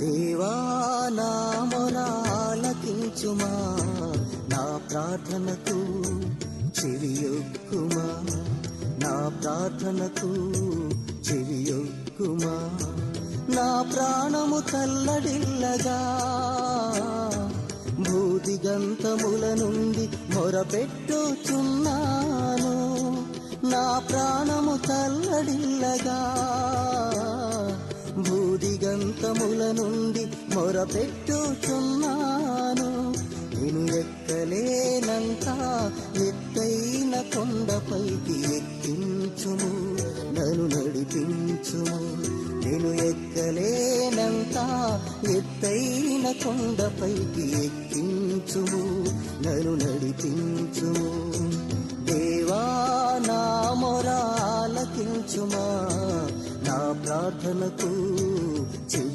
దేవా నా నా ప్రార్థనకు చెవియొక్కుమా నా ప్రార్థనకు చెవియొక్కుమా నా ప్రాణము తల్లడిల్లగా భూదిగంతముల నుండి మొరపెట్టుచున్నాను నా ప్రాణము తల్లడిల్లగా దిగంతముల నుండి మొరపెట్టుచున్నాను. నేను ఎక్కలేనంత ఎత్తైన కొండపైకి ఎక్కించుము. నన్ను నడిపించుము. నేను ఎక్కలేనంత ఎత్తైన కొండపైకి ఎక్కించుము. నన్ను నడిపించుము. దేవా నా మొరాలకించుమా. నా ప్రార్థనకు to